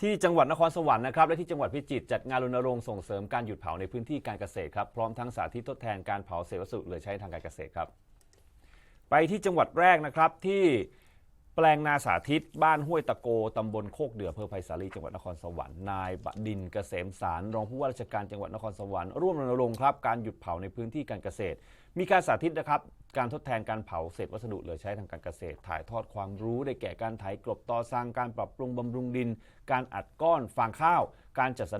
ที่จังหวัดนครสวรรค์นะครับและที่จังหวัดพิจิตรจัดงานรณรงค์ส่งเสริมการหยุดเผาในพื้นที่การเกษตรครับพร้อมทั้งสาธิตทดแทนการเผาเศษวัสดุเหลือใช้ทางการเกษตรครับ ไปที่จังหวัดแรกนะครับที่ แปลงนาสาธิต บ้านห้วยตะโก ตำบลโคกเดืออำเภอไผ่สาลีจังหวัดนครสวรรค์ นายบดินเกษมสาร รองผู้ว่าราชการจังหวัดนครสวรรค์ ร่วมรณรงค์ครับ การหยุดเผาในพื้นที่การเกษตร มีการสาธิตนะครับ การทดแทนการเผาเศษวัสดุเหลือใช้ทางการเกษตร ถ่ายทอดความรู้ได้แก่การไถกลบตอสร้าง การปรับปรุงบำรุงดิน การอัดก้อนฟางข้าว การจัดส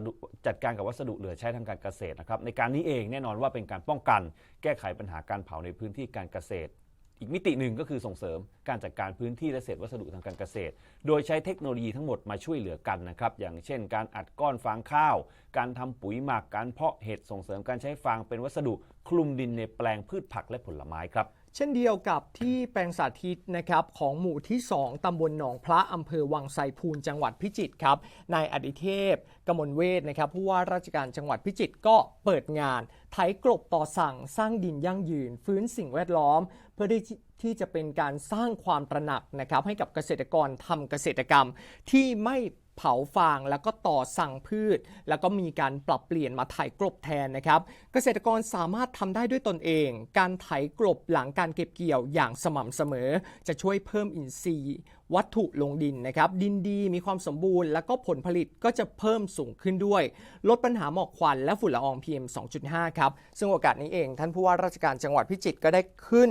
จัดการกับวัสดุเหลือใช้ทางการเกษตรนะครับ ในการนี้เองแน่นอนว่าเป็นการป้องกัน แก้ไขปัญหาการเผาในพื้นที่การเกษตร อีกมิติหนึ่งก็คือส่งเสริมการจัดการพื้นที่และเศษวัสดุทางการเกษตร โดยใช้เทคโนโลยีทั้งหมดมาช่วยเหลือกันนะครับ อย่างเช่น การอัดก้อนฟางข้าว การทำปุ๋ยหมัก การเพาะเห็ด ส่งเสริมการใช้ฟางเป็นวัสดุคลุมดินในแปลงพืชผักและผลไม้ครับ เช่นเดียวกับที่แปลงสาธิตนะครับของหมู่ที่ 2ตำบลหนองพระอำเภอวังไซพูนจังหวัดพิจิตรครับนายอดิเทพกมลเวทนะครับผู้ว่าราชการจังหวัดพิจิตรก็เปิดงานไถกลบต่อสั่งสร้างดินยั่งยืน ฟื้นสิ่งแวดล้อม เพื่อที่ที่จะเป็นการสร้างความตระหนักนะครับให้กับเกษตรกรทำเกษตรกรรมที่ไม่ เผาฟางแล้วก็ต่อสั่งพืช แล้วก็มีการปรับเปลี่ยนมาไถกลบแทนนะครับ เกษตรกรสามารถทำได้ด้วยตนเอง การไถกลบหลังการเก็บเกี่ยวอย่างสม่ำเสมอ จะช่วยเพิ่มอินทรีย์ วัตถุลงดินนะครับ ดินดีมีความสมบูรณ์ แล้วก็ผลผลิตก็จะเพิ่มสูงขึ้นด้วย ลดปัญหาหมอกควันและฝุ่นละออง PM 2.5 ครับ ซึ่งโอกาสนี้เอง ท่านผู้ว่าราชการจังหวัดพิจิตรก็ได้ขึ้น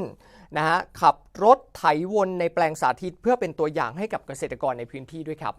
นะฮะขับรถไถวนในแปลงสาธิตเพื่อเป็นตัวอย่างให้กับเกษตรกรในพื้นที่ด้วยครับ